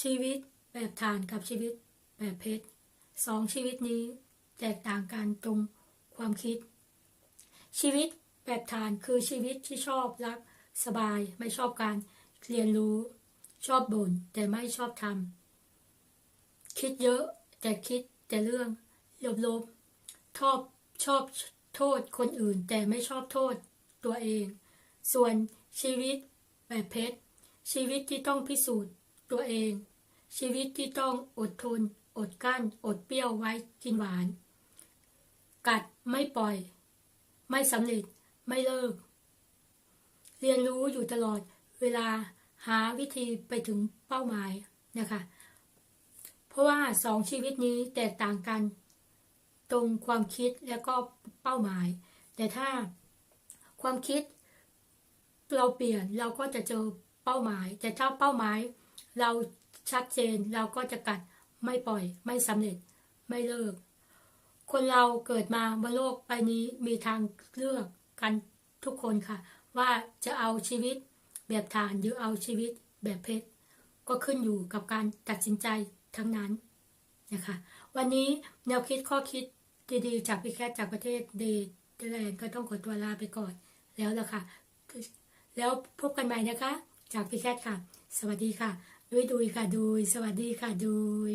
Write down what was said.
ชีวิตแบบฐานกับชีวิตแบบเพชรสองชีวิตนี้แตกต่างกันตรงความคิด ชีวิตแบบฐานคือชีวิตที่ชอบรัก สบายไม่ชอบการเรียนรู้ ชอบบ่นแต่ไม่ชอบทำคิดเยอะแต่คิดแต่เรื่องลบๆชอบชอบโทษคนอื่นแต่ไม่ชอบโทษตัวเอง ส่วนชีวิตแบบเพชรชีวิตที่ต้องพิสูจน์ตัวเอง ชีวิตที่ต้องอดทน อดกั้น อดเปรี้ยวไว้กินหวาน กัดไม่ปล่อย ไม่สำเร็จไม่เลิก เรียนรู้อยู่ตลอดเวลาหาวิธีไปถึงเป้าหมายนะคะ เพราะว่าสองชีวิตนี้แตกต่างกัน ตรงความคิดและก็เป้าหมาย แต่ถ้าความคิดเราเปลี่ยนเราก็จะเจอเป้าหมาย แต่ถ้าเป้าหมายเรา ชัดเจนเราก็จะกัดไม่ปล่อย ไม่สำเร็จ ไม่เลิก คนเราเกิดมาบนโลกใบนี้มีทางเลือกกันทุกคนค่ะ ว่าจะเอาชีวิตแบบฐานหรือเอาชีวิตแบบเพชรก็ขึ้นอยู่กับการตัดสินใจทั้งนั้นนะคะวันนี้แนวคิดข้อคิดดีๆ จากพี่แคทจากประเทศเดนแลนด์ก็ต้องขอตัวลาไปก่อนแล้วละค่ะ แล้วพบกันใหม่นะคะ จากพี่แคทค่ะ สวัสดีค่ะ ดุยดุยค่ะดุยสวัสดีค่ะดุย